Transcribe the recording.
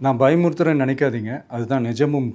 நான் பயமுறுத்துறேன்னு நினைக்காதீங்க. அதுதான் நிஜமும்